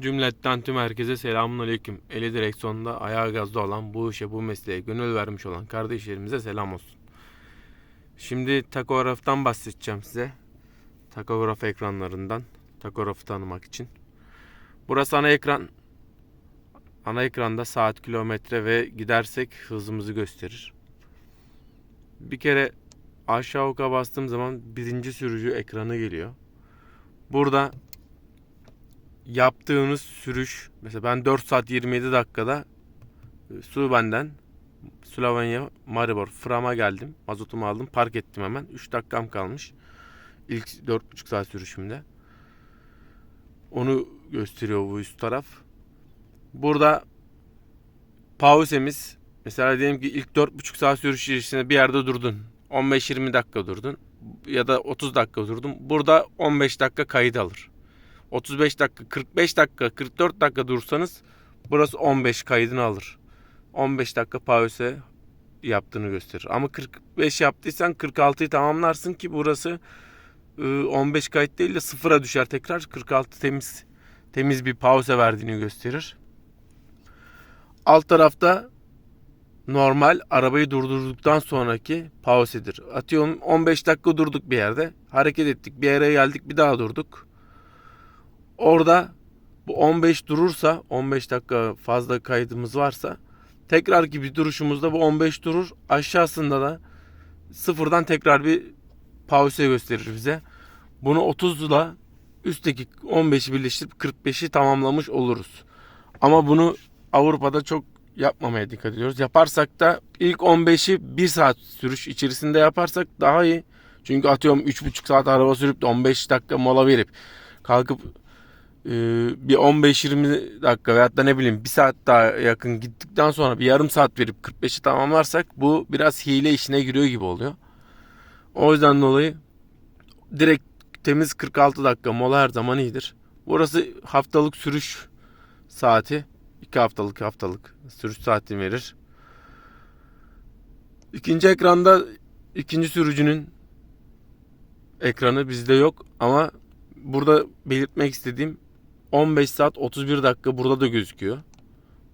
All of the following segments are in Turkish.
Cümletten tüm herkese selamun aleyküm. Eli direksiyonda ayağı gazda olan bu işe bu mesleğe gönül vermiş olan kardeşlerimize selam olsun. Şimdi takograftan bahsedeceğim size. Takograf ekranlarından. Takografı tanımak için. Burası ana ekran. Ana ekranda saat, kilometre ve gidersek hızımızı gösterir. Bir kere aşağı oka bastığım zaman birinci sürücü ekranı geliyor. Burada yaptığınız sürüş mesela ben 4 saat 27 dakikada e, su benden Slovenya Maribor Fram'a geldim. Mazotumu aldım. Park ettim hemen. 3 dakikam kalmış. İlk 4,5 saat sürüşümde. Onu gösteriyor bu üst taraf. Burada pauzemiz mesela diyelim ki ilk 4,5 saat sürüş içerisinde bir yerde durdun. 15-20 dakika durdun ya da 30 dakika durdun. Burada 15 dakika kayıt alır. 35 dakika, 45 dakika, 44 dakika dursanız burası 15 kaydını alır. 15 dakika pause yaptığını gösterir. Ama 45 yaptıysan 46'yı tamamlarsın ki burası e, 15 kayıt değil de sıfıra düşer tekrar 46 temiz temiz bir pause verdiğini gösterir. Alt tarafta normal arabayı durdurduktan sonraki pausedir. Atıyorum 15 dakika durduk bir yerde. Hareket ettik. Bir yere geldik bir daha durduk. Orada bu 15 durursa 15 dakika fazla kaydımız varsa tekrar gibi duruşumuzda bu 15 durur. Aşağısında da sıfırdan tekrar bir pause gösterir bize. Bunu 30 ile üstteki 15'i birleştirip 45'i tamamlamış oluruz. Ama bunu Avrupa'da çok yapmamaya dikkat ediyoruz. Yaparsak da ilk 15'i 1 saat sürüş içerisinde yaparsak daha iyi. Çünkü atıyorum 3,5 saat araba sürüp de 15 dakika mola verip kalkıp bir 15-20 dakika veyahut da ne bileyim bir saat daha yakın gittikten sonra bir yarım saat verip 45'i tamamlarsak bu biraz hile işine giriyor gibi oluyor. O yüzden dolayı direkt temiz 46 dakika mola her zaman iyidir. Burası haftalık sürüş saati. 2 haftalık haftalık sürüş saati verir. İkinci ekranda ikinci sürücünün ekranı bizde yok ama burada belirtmek istediğim 15 saat 31 dakika burada da gözüküyor.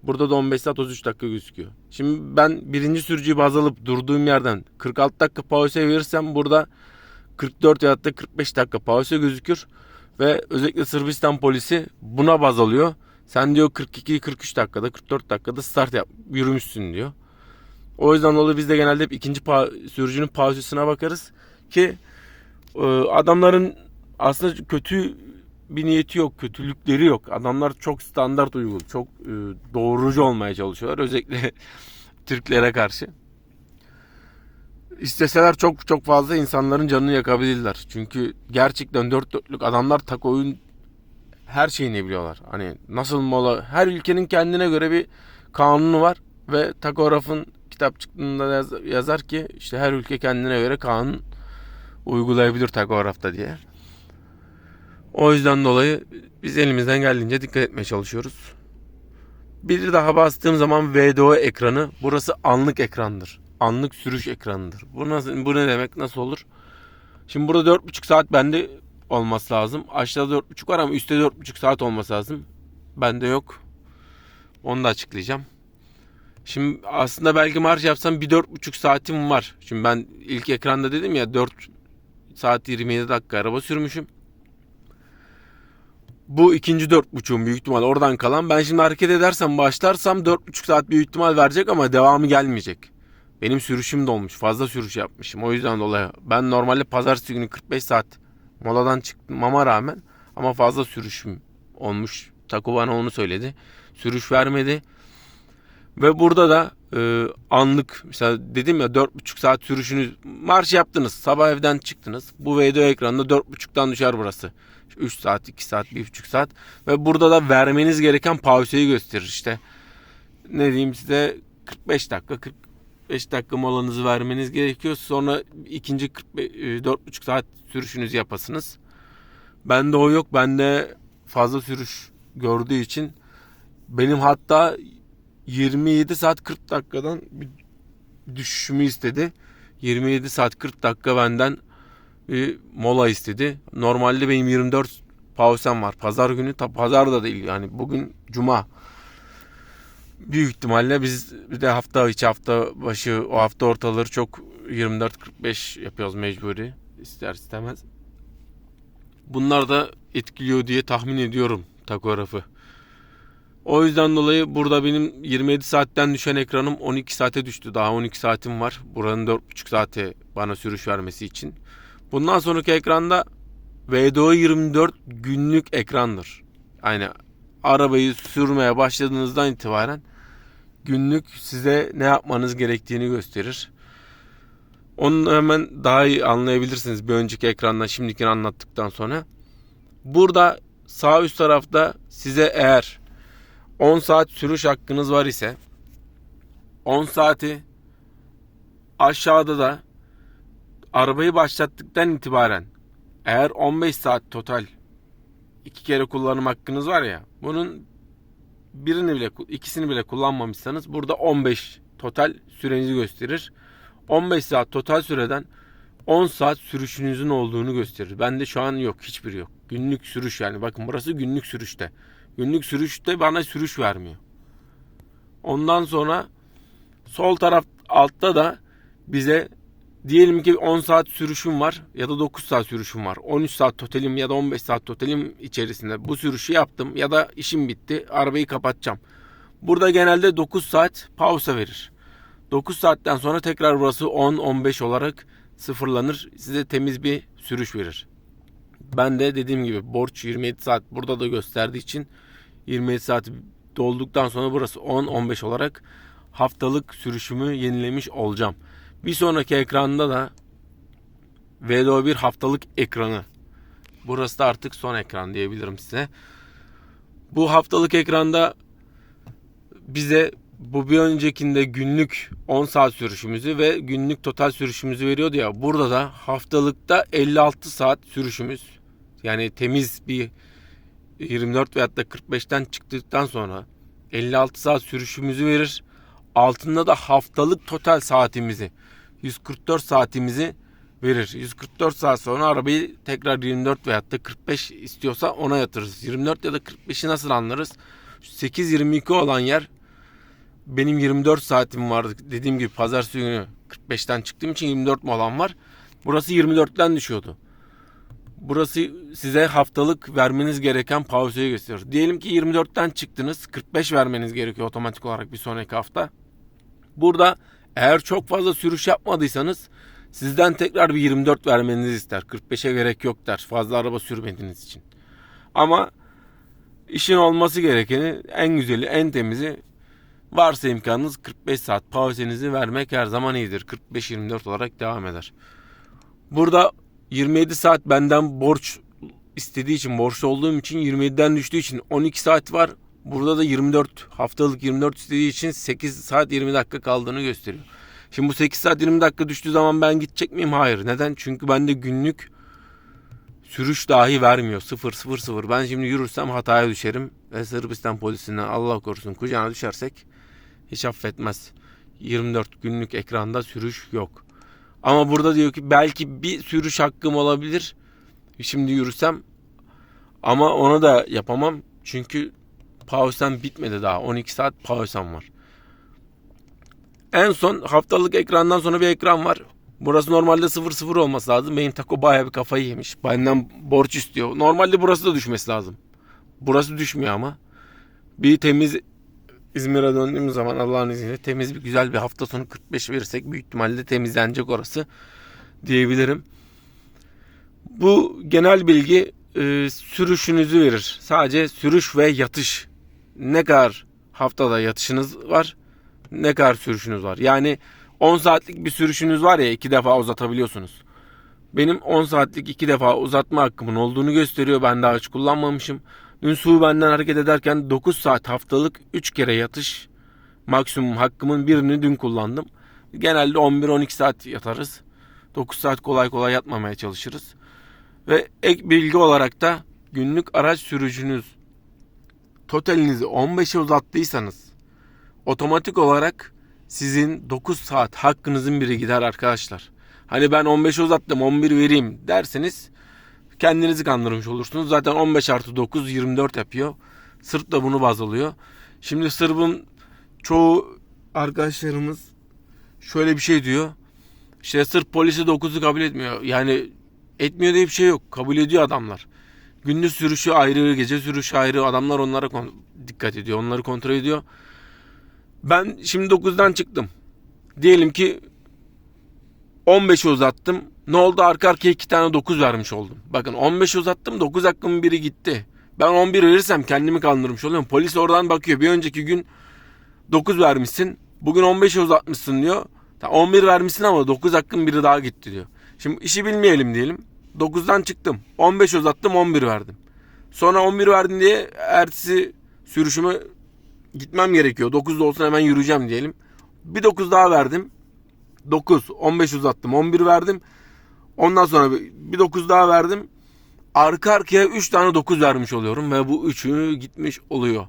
Burada da 15 saat 33 dakika gözüküyor. Şimdi ben birinci sürücüyü baz alıp durduğum yerden 46 dakika pause verirsem burada 44 ya da 45 dakika pause gözükür. Ve özellikle Sırbistan polisi buna baz alıyor. Sen diyor 42-43 dakikada 44 dakikada start yap, yürümüşsün diyor. O yüzden dolayı biz de genelde hep ikinci pa- sürücünün pauzesine bakarız. Ki e, adamların aslında kötü bir niyeti yok, kötülükleri yok. Adamlar çok standart uygul, çok e, doğrucu olmaya çalışıyorlar. Özellikle Türklere karşı. İsteseler çok çok fazla insanların canını yakabilirler. Çünkü gerçekten dört dörtlük adamlar tak oyun her şeyini biliyorlar. Hani nasıl mola her ülkenin kendine göre bir kanunu var ve takografın kitap çıktığında yaz- yazar ki işte her ülke kendine göre kanun uygulayabilir takografta diye. O yüzden dolayı biz elimizden geldiğince dikkat etmeye çalışıyoruz. Bir daha bastığım zaman VDO ekranı burası anlık ekrandır. Anlık sürüş ekranıdır. Bu nasıl bu ne demek? Nasıl olur? Şimdi burada 4,5 saat bende olması lazım. Aşağıda 4,5 var ama üstte 4,5 saat olması lazım. Bende yok. Onu da açıklayacağım. Şimdi aslında belki marş yapsam bir 4,5 saatim var. Şimdi ben ilk ekranda dedim ya 4 saat 27 dakika araba sürmüşüm. Bu ikinci dört buçuğum büyük ihtimal oradan kalan. Ben şimdi hareket edersem başlarsam dört buçuk saat büyük ihtimal verecek ama devamı gelmeyecek. Benim sürüşüm dolmuş. Fazla sürüş yapmışım. O yüzden dolayı. Ben normalde pazartesi günü 45 saat moladan çıkmama rağmen ama fazla sürüşüm olmuş. Taku bana onu söyledi. Sürüş vermedi. Ve burada da e, anlık mesela dedim ya 4,5 saat sürüşünüz marş yaptınız. Sabah evden çıktınız. Bu video ekranında 4,5'tan düşer burası. 3 saat, 2 saat, 1,5 saat. Ve burada da vermeniz gereken pauseyi gösterir işte. Ne diyeyim size 45 dakika 45 dakika molanızı vermeniz gerekiyor. Sonra ikinci 45, e, 4,5 saat sürüşünüzü yapasınız. Bende o yok. Bende fazla sürüş gördüğü için benim hatta 27 saat 40 dakikadan bir düşüşümü istedi. 27 saat 40 dakika benden bir mola istedi. Normalde benim 24 pausem var. Pazar günü ta pazar da değil yani bugün cuma. Büyük ihtimalle biz bir de hafta içi hafta başı o hafta ortaları çok 24-45 yapıyoruz mecburi ister istemez. Bunlar da etkiliyor diye tahmin ediyorum takografı. O yüzden dolayı burada benim 27 saatten düşen ekranım 12 saate düştü. Daha 12 saatim var. Buranın 4,5 saate bana sürüş vermesi için. Bundan sonraki ekranda VDO 24 günlük ekrandır. Yani arabayı sürmeye başladığınızdan itibaren günlük size ne yapmanız gerektiğini gösterir. Onu hemen daha iyi anlayabilirsiniz bir önceki ekrandan şimdikini anlattıktan sonra. Burada sağ üst tarafta size eğer 10 saat sürüş hakkınız var ise 10 saati aşağıda da arabayı başlattıktan itibaren eğer 15 saat total iki kere kullanım hakkınız var ya bunun birini bile ikisini bile kullanmamışsanız burada 15 total sürenizi gösterir. 15 saat total süreden 10 saat sürüşünüzün olduğunu gösterir. Bende şu an yok hiçbiri yok. Günlük sürüş yani bakın burası günlük sürüşte. Günlük sürüşte bana sürüş vermiyor. Ondan sonra sol taraf altta da bize diyelim ki 10 saat sürüşüm var ya da 9 saat sürüşüm var. 13 saat totalim ya da 15 saat totalim içerisinde bu sürüşü yaptım ya da işim bitti. Arabayı kapatacağım. Burada genelde 9 saat pausa verir. 9 saatten sonra tekrar burası 10-15 olarak sıfırlanır. Size temiz bir sürüş verir. Ben de dediğim gibi borç 27 saat burada da gösterdiği için 27 saat dolduktan sonra burası 10-15 olarak haftalık sürüşümü yenilemiş olacağım. Bir sonraki ekranda da VDO1 haftalık ekranı. Burası da artık son ekran diyebilirim size. Bu haftalık ekranda bize bu bir öncekinde günlük 10 saat sürüşümüzü ve günlük total sürüşümüzü veriyordu ya. Burada da haftalıkta 56 saat sürüşümüz. Yani temiz bir 24 veyahut da 45'ten çıktıktan sonra 56 saat sürüşümüzü verir. Altında da haftalık total saatimizi 144 saatimizi verir. 144 saat sonra arabayı tekrar 24 veyahut da 45 istiyorsa ona yatırırız. 24 ya da 45'i nasıl anlarız? 8-22 olan yer benim 24 saatim vardı. Dediğim gibi pazartesi günü 45'ten çıktığım için 24 molam var. Burası 24'ten düşüyordu. Burası size haftalık vermeniz gereken pauzeyi gösteriyor. Diyelim ki 24'ten çıktınız. 45 vermeniz gerekiyor otomatik olarak bir sonraki hafta. Burada eğer çok fazla sürüş yapmadıysanız sizden tekrar bir 24 vermenizi ister. 45'e gerek yok der. Fazla araba sürmediğiniz için. Ama işin olması gerekeni en güzeli, en temizi varsa imkanınız 45 saat pauzenizi vermek her zaman iyidir. 45-24 olarak devam eder. Burada 27 saat benden borç istediği için, borçlu olduğum için 27'den düştüğü için 12 saat var. Burada da 24 haftalık 24 istediği için 8 saat 20 dakika kaldığını gösteriyor. Şimdi bu 8 saat 20 dakika düştüğü zaman ben gidecek miyim? Hayır. Neden? Çünkü bende günlük sürüş dahi vermiyor. 0 0 0. Ben şimdi yürürsem hataya düşerim ve Sırbistan polisinden Allah korusun kucağına düşersek hiç affetmez. 24 günlük ekranda sürüş yok. Ama burada diyor ki belki bir sürüş hakkım olabilir. Şimdi yürüsem ama onu da yapamam. Çünkü pausem bitmedi daha. 12 saat pausem var. En son haftalık ekrandan sonra bir ekran var. Burası normalde 0-0 olması lazım. Benim tako bayağı bir kafayı yemiş. Benden borç istiyor. Normalde burası da düşmesi lazım. Burası düşmüyor ama. Bir temiz İzmir'e döndüğümüz zaman Allah'ın izniyle temiz bir güzel bir hafta sonu 45 verirsek büyük ihtimalle temizlenecek orası diyebilirim. Bu genel bilgi e, sürüşünüzü verir. Sadece sürüş ve yatış. Ne kadar haftada yatışınız var, ne kadar sürüşünüz var. Yani 10 saatlik bir sürüşünüz var ya iki defa uzatabiliyorsunuz. Benim 10 saatlik iki defa uzatma hakkımın olduğunu gösteriyor. Ben daha hiç kullanmamışım. Dün su benden hareket ederken 9 saat haftalık 3 kere yatış maksimum hakkımın birini dün kullandım. Genelde 11-12 saat yatarız. 9 saat kolay kolay yatmamaya çalışırız. Ve ek bilgi olarak da günlük araç sürücünüz totalinizi 15'e uzattıysanız otomatik olarak sizin 9 saat hakkınızın biri gider arkadaşlar. Hani ben 15 uzattım 11 vereyim derseniz Kendinizi kandırmış olursunuz. Zaten 15 artı 9 24 yapıyor. Sırp da bunu baz alıyor. Şimdi Sırb'ın çoğu arkadaşlarımız şöyle bir şey diyor. İşte Sırp polisi 9'u kabul etmiyor. Yani etmiyor diye bir şey yok. Kabul ediyor adamlar. Gündüz sürüşü ayrı, gece sürüşü ayrı. Adamlar onlara dikkat ediyor. Onları kontrol ediyor. Ben şimdi 9'dan çıktım. Diyelim ki 15'i uzattım. Ne oldu? Arka arkaya 2 tane 9 vermiş oldum. Bakın 15'i uzattım. 9 hakkımın biri gitti. Ben 11 verirsem kendimi kandırmış oluyorum. Polis oradan bakıyor. Bir önceki gün 9 vermişsin. Bugün 15'e uzatmışsın diyor. Ta 11 vermişsin ama 9 hakkın biri daha gitti diyor. Şimdi işi bilmeyelim diyelim. 9'dan çıktım. 15 uzattım 11 verdim. Sonra 11 verdin diye ertesi sürüşümü gitmem gerekiyor. 9'da olsun hemen yürüyeceğim diyelim. Bir 9 daha verdim. 9, 15 uzattım. 11 verdim. Ondan sonra bir- bir 9 daha verdim. Arka arkaya 3 tane 9 vermiş oluyorum ve bu üçü gitmiş oluyor.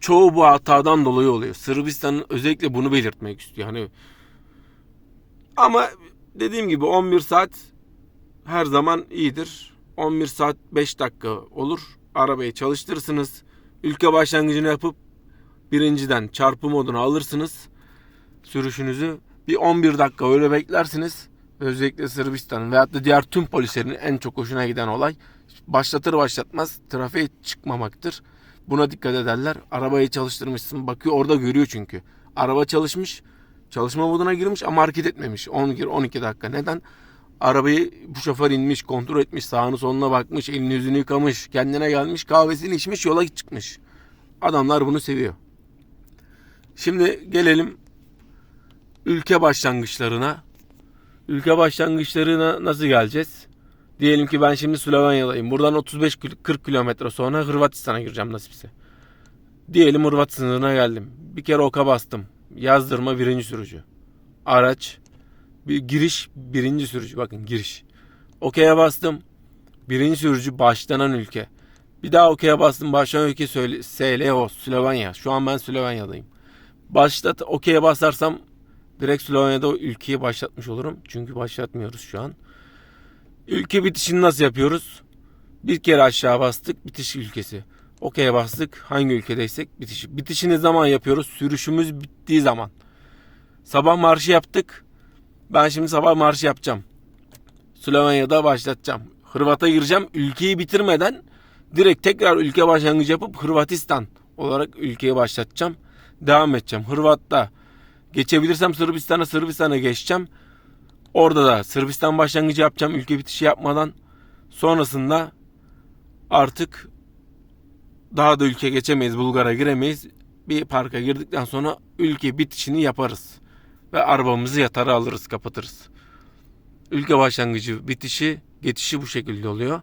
Çoğu bu hatadan dolayı oluyor. Sırbistan'ın özellikle bunu belirtmek istiyor. Hani ama dediğim gibi 11 saat her zaman iyidir. 11 saat 5 dakika olur. Arabayı çalıştırırsınız. Ülke başlangıcını yapıp birinciden çarpı moduna alırsınız. Sürüşünüzü bir 11 dakika öyle beklersiniz. Özellikle Sırbistan'ın veyahut da diğer tüm polislerin en çok hoşuna giden olay başlatır başlatmaz trafiğe çıkmamaktır. Buna dikkat ederler. Arabayı çalıştırmışsın bakıyor orada görüyor çünkü. Araba çalışmış çalışma moduna girmiş ama hareket etmemiş. 11-12 dakika. Neden? Arabayı bu şoför inmiş, kontrol etmiş, sağını soluna bakmış, elini yüzünü yıkamış, kendine gelmiş, kahvesini içmiş, yola çıkmış. Adamlar bunu seviyor. Şimdi gelelim ülke başlangıçlarına. Ülke başlangıçlarına nasıl geleceğiz? Diyelim ki ben şimdi Slovenya'dayım. Buradan 35-40 kilometre sonra Hırvatistan'a gireceğim nasipse. Diyelim Hırvat sınırına geldim. Bir kere oka bastım. Yazdırma birinci sürücü. Araç bir giriş birinci sürücü. Bakın giriş. Okey'e bastım. Birinci sürücü başlanan ülke. Bir daha okey'e bastım. Başlanan ülke söyle, SLO Slovenya. Şu an ben Slovenya'dayım. Başlat okey'e basarsam direkt Slovenya'da o ülkeyi başlatmış olurum. Çünkü başlatmıyoruz şu an. Ülke bitişini nasıl yapıyoruz? Bir kere aşağı bastık bitiş ülkesi. Okey'e bastık hangi ülkedeysek bitiş. Bitişini zaman yapıyoruz? Sürüşümüz bittiği zaman. Sabah marşı yaptık. Ben şimdi sabah marşı yapacağım. Slovenya'da başlatacağım. Hırvat'a gireceğim. Ülkeyi bitirmeden direkt tekrar ülke başlangıcı yapıp Hırvatistan olarak ülkeyi başlatacağım. Devam edeceğim. Hırvat'ta geçebilirsem Sırbistan'a Sırbistan'a geçeceğim. Orada da Sırbistan başlangıcı yapacağım ülke bitişi yapmadan. Sonrasında artık daha da ülke geçemeyiz. Bulgar'a giremeyiz. Bir parka girdikten sonra ülke bitişini yaparız. Ve arabamızı yatara alırız, kapatırız. Ülke başlangıcı, bitişi, geçişi bu şekilde oluyor.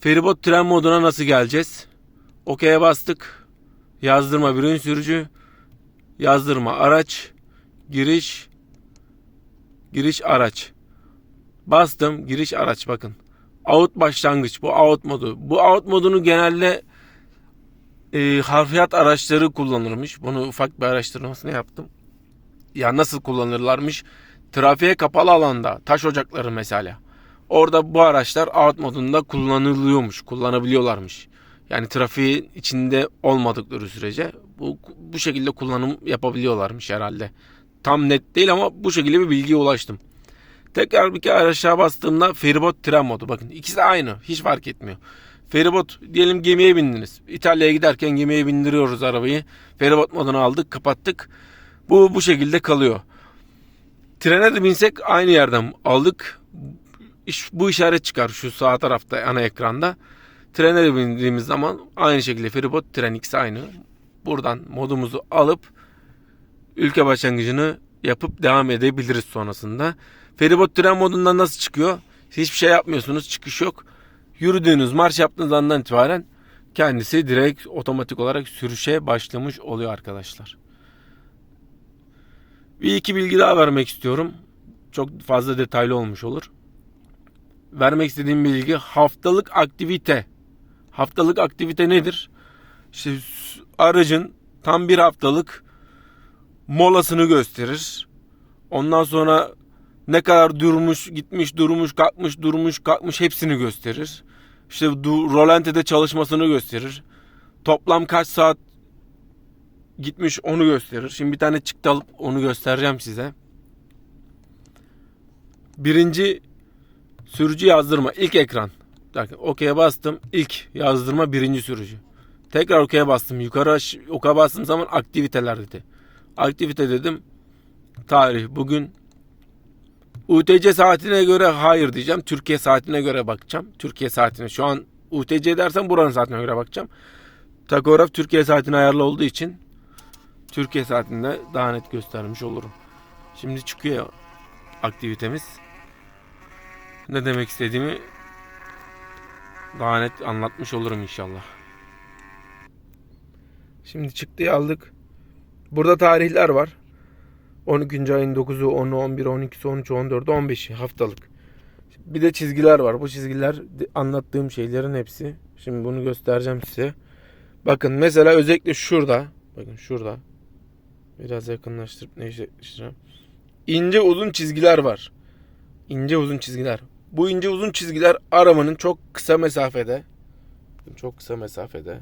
Feribot tren moduna nasıl geleceğiz? Okey'e bastık. Yazdırma birinci sürücü. Yazdırma araç. Giriş. Giriş araç. Bastım. Giriş araç bakın. Out başlangıç. Bu out modu. Bu out modunu genelde e, harfiyat araçları kullanırmış. Bunu ufak bir araştırmasını yaptım. Ya nasıl kullanırlarmış? Trafiğe kapalı alanda, taş ocakları mesela. Orada bu araçlar out modunda kullanılıyormuş, kullanabiliyorlarmış. Yani trafiğin içinde olmadıkları sürece bu bu şekilde kullanım yapabiliyorlarmış herhalde. Tam net değil ama bu şekilde bir bilgiye ulaştım. Tekrar bir kere aşağı bastığımda feribot tren modu. Bakın ikisi de aynı. Hiç fark etmiyor. Feribot diyelim gemiye bindiniz. İtalya'ya giderken gemiye bindiriyoruz arabayı. Feribot modunu aldık, kapattık. Bu bu şekilde kalıyor. Trene de binsek aynı yerden aldık. İş, bu işaret çıkar şu sağ tarafta ana ekranda. Trene de bindiğimiz zaman aynı şekilde feribot tren ikisi aynı. Buradan modumuzu alıp ülke başlangıcını yapıp devam edebiliriz sonrasında. Feribot tren modundan nasıl çıkıyor? Hiçbir şey yapmıyorsunuz. Çıkış yok. Yürüdüğünüz, marş yaptığınız andan itibaren kendisi direkt otomatik olarak sürüşe başlamış oluyor arkadaşlar. Bir iki bilgi daha vermek istiyorum. Çok fazla detaylı olmuş olur. Vermek istediğim bilgi haftalık aktivite. Haftalık aktivite nedir? İşte aracın tam bir haftalık molasını gösterir. Ondan sonra Ne kadar durmuş, gitmiş, durmuş, kalkmış, durmuş, kalkmış hepsini gösterir. İşte rolantede çalışmasını gösterir. Toplam kaç saat gitmiş onu gösterir. Şimdi bir tane çıktı alıp onu göstereceğim size. Birinci sürücü yazdırma ilk ekran. Bakın OK'ye bastım. İlk yazdırma birinci sürücü. Tekrar OK'ye bastım. Yukarı OK'a bastığım zaman aktiviteler dedi. Aktivite dedim. Tarih bugün UTC saatine göre hayır diyeceğim. Türkiye saatine göre bakacağım. Türkiye saatine. Şu an UTC dersen buranın saatine göre bakacağım. Takograf Türkiye saatine ayarlı olduğu için Türkiye saatinde daha net göstermiş olurum. Şimdi çıkıyor aktivitemiz. Ne demek istediğimi daha net anlatmış olurum inşallah. Şimdi çıktıyı aldık. Burada tarihler var. 12. ayın 9'u, 10'u, 11'i, 12'si, 13'ü, 14'ü, 15'i haftalık. Bir de çizgiler var. Bu çizgiler anlattığım şeylerin hepsi. Şimdi bunu göstereceğim size. Bakın mesela özellikle şurada. Bakın şurada. Biraz yakınlaştırıp netleştireceğim. İnce uzun çizgiler var. İnce uzun çizgiler. Bu ince uzun çizgiler arabanın çok kısa mesafede. Çok kısa mesafede.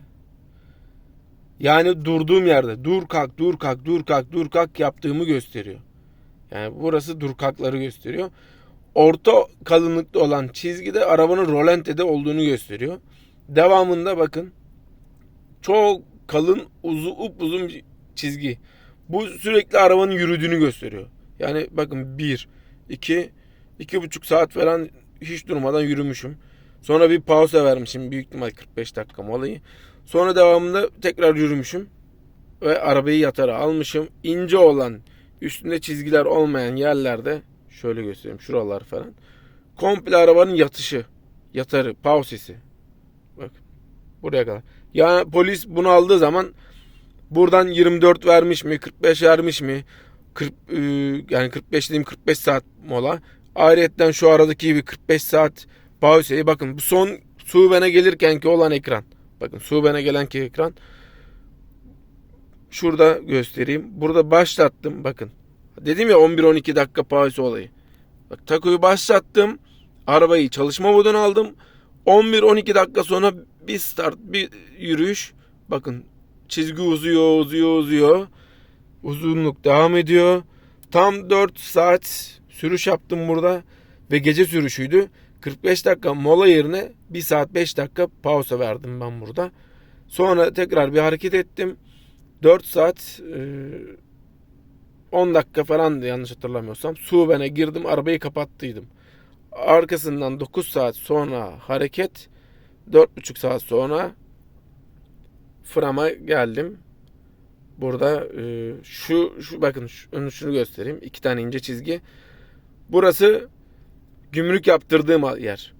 Yani durduğum yerde dur kalk dur kalk dur kalk dur kalk yaptığımı gösteriyor. Yani burası dur kalkları gösteriyor. Orta kalınlıkta olan çizgide arabanın rolantede olduğunu gösteriyor. Devamında bakın çok kalın uzu upuzun bir çizgi. Bu sürekli arabanın yürüdüğünü gösteriyor. Yani bakın 1, 2, iki buçuk saat falan hiç durmadan yürümüşüm. Sonra bir pauza vermişim. Büyük ihtimal 45 dakika molayı. Sonra devamında tekrar yürümüşüm. Ve arabayı yatara almışım. İnce olan üstünde çizgiler olmayan yerlerde şöyle göstereyim şuralar falan. Komple arabanın yatışı. Yatarı, pausesi. Bak buraya kadar. Yani polis bunu aldığı zaman buradan 24 vermiş mi, 45 vermiş mi? 40 e, yani 45 dediğim 45 saat mola. Ayrıyetten şu aradaki gibi 45 saat pauseyi bakın bu son Suven'e gelirkenki olan ekran. Bakın Suven'e gelenki ekran. Şurada göstereyim. Burada başlattım bakın. Dedim ya 11-12 dakika pause olayı. Bak takoyu başlattım. Arabayı çalışma moduna aldım. 11-12 dakika sonra bir start, bir yürüyüş. Bakın çizgi uzuyor, uzuyor, uzuyor. Uzunluk devam ediyor. Tam 4 saat sürüş yaptım burada ve gece sürüşüydü. 45 dakika mola yerine 1 saat 5 dakika pausa verdim ben burada. Sonra tekrar bir hareket ettim. 4 saat e, 10 dakika falandı yanlış hatırlamıyorsam. Suven'e girdim arabayı kapattıydım. Arkasından 9 saat sonra hareket 4,5 saat sonra Fram'a geldim. Burada e, şu şu bakın şu, şunu göstereyim. İki tane ince çizgi. Burası gümrük yaptırdığım yer.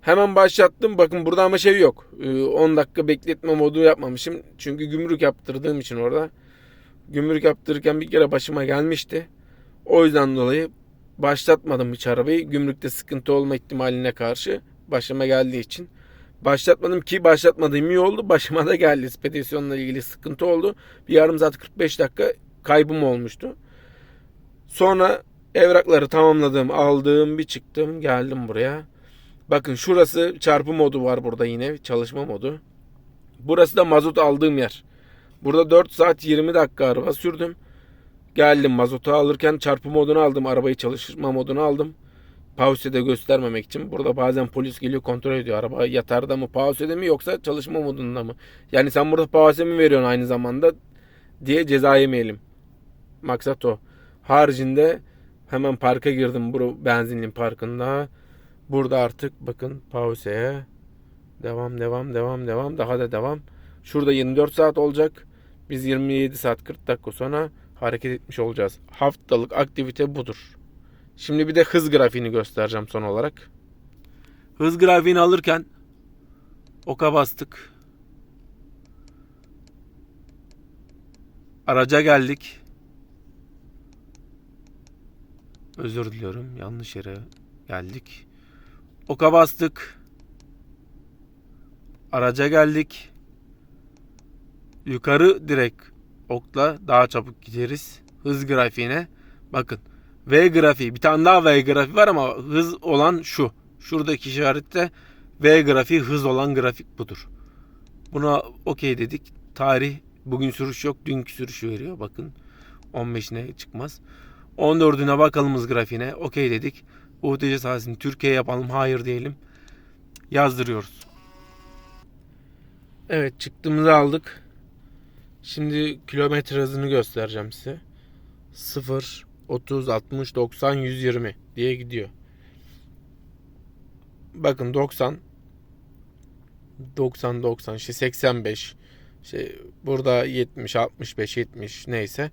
Hemen başlattım. Bakın burada ama şey yok. E, 10 dakika bekletme modu yapmamışım. Çünkü gümrük yaptırdığım için orada. Gümrük yaptırırken bir kere başıma gelmişti. O yüzden dolayı başlatmadım hiç arabayı. Gümrükte sıkıntı olma ihtimaline karşı başıma geldiği için. Başlatmadım ki başlatmadığım iyi oldu. Başıma da geldi. Spedisyonla ilgili sıkıntı oldu. Bir yarım saat 45 dakika kaybım olmuştu. Sonra evrakları tamamladım, aldım, bir çıktım, geldim buraya. Bakın şurası çarpı modu var burada yine, çalışma modu. Burası da mazot aldığım yer. Burada 4 saat 20 dakika araba sürdüm. Geldim mazotu alırken çarpı modunu aldım, arabayı çalıştırma modunu aldım. Pause'de göstermemek için. Burada bazen polis geliyor kontrol ediyor. Araba yatarda mı, pause'de mi yoksa çalışma modunda mı? Yani sen burada pause mi veriyorsun aynı zamanda diye ceza yemeyelim. Maksat o. Haricinde hemen parka girdim bu benzinliğin parkında. Burada artık bakın pause'ye devam devam devam devam daha da devam. Şurada 24 saat olacak. Biz 27 saat 40 dakika sonra hareket etmiş olacağız. Haftalık aktivite budur. Şimdi bir de hız grafiğini göstereceğim son olarak. Hız grafiğini alırken oka bastık. Araca geldik. Özür diliyorum. Yanlış yere geldik. Oka bastık. Araca geldik. Yukarı direkt okla daha çabuk gideriz. Hız grafiğine bakın. V grafiği. Bir tane daha V grafiği var ama hız olan şu. Şuradaki işarette V grafiği hız olan grafik budur. Buna okey dedik. Tarih bugün sürüş yok. Dünkü sürüşü veriyor. Bakın 15'ine çıkmaz. 14'üne bakalım hız grafiğine. Okey dedik. UTC sahasını Türkiye yapalım. Hayır diyelim. Yazdırıyoruz. Evet çıktığımızı aldık. Şimdi kilometre hızını göstereceğim size. 0, 30, 60, 90, 120 diye gidiyor. Bakın 90 90 90 işte 85 şey burada 70 65 70 neyse.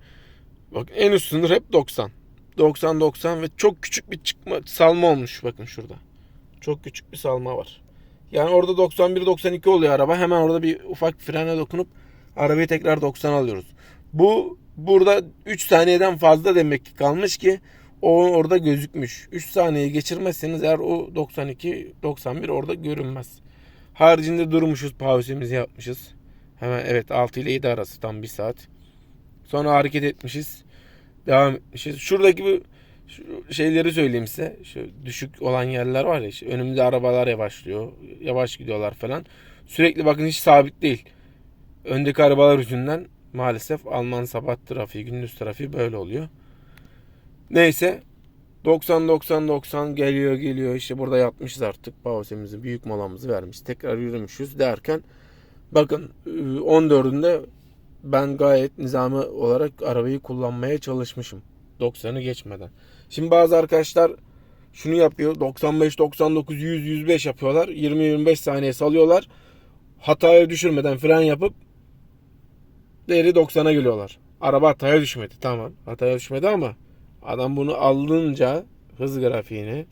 Bak en üst sınır hep 90. 90 90 ve çok küçük bir çıkma salma olmuş bakın şurada. Çok küçük bir salma var. Yani orada 91 92 oluyor araba. Hemen orada bir ufak frene dokunup arabayı tekrar 90 alıyoruz. Bu burada 3 saniyeden fazla demek ki kalmış ki o orada gözükmüş. 3 saniye geçirmezseniz eğer o 92 91 orada görünmez. Haricinde durmuşuz pauzemizi yapmışız. Hemen evet 6 ile 7 arası tam 1 saat. Sonra hareket etmişiz. Devam etmişiz. Şuradaki bu şeyleri söyleyeyim size. Şu düşük olan yerler var ya. işte önümüzde arabalar yavaşlıyor. Yavaş gidiyorlar falan. Sürekli bakın hiç sabit değil. Öndeki arabalar yüzünden maalesef Alman sabah trafiği, gündüz trafiği böyle oluyor. Neyse 90 90 90 geliyor geliyor. İşte burada yatmışız artık. Pauzemizi büyük molamızı vermiş. Tekrar yürümüşüz derken bakın e, 14'ünde ben gayet nizami olarak arabayı kullanmaya çalışmışım. 90'ı geçmeden. Şimdi bazı arkadaşlar şunu yapıyor. 95 99 100 105 yapıyorlar. 20 25 saniye salıyorlar hataya düşürmeden fren yapıp değeri 90'a geliyorlar. Araba hataya düşmedi tamam hataya düşmedi ama Adam bunu alınca hız grafiğini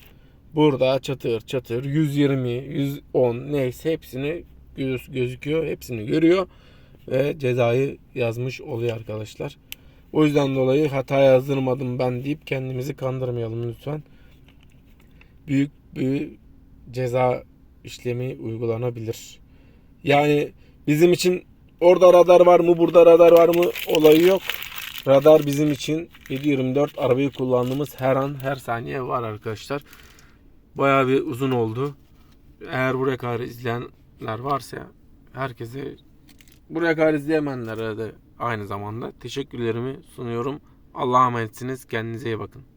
burada çatır çatır 120, 110 neyse hepsini göz, gözüküyor. Hepsini görüyor ve cezayı yazmış oluyor arkadaşlar. O yüzden dolayı hata yazdırmadım ben deyip kendimizi kandırmayalım lütfen. Büyük bir ceza işlemi uygulanabilir. Yani bizim için orada radar var mı burada radar var mı olayı yok. Radar bizim için 724 arabayı kullandığımız her an her saniye var arkadaşlar. Bayağı bir uzun oldu. Eğer buraya kadar izleyenler varsa herkese buraya kadar izleyemeyenlere de aynı zamanda teşekkürlerimi sunuyorum. Allah'a emanetsiniz. Kendinize iyi bakın.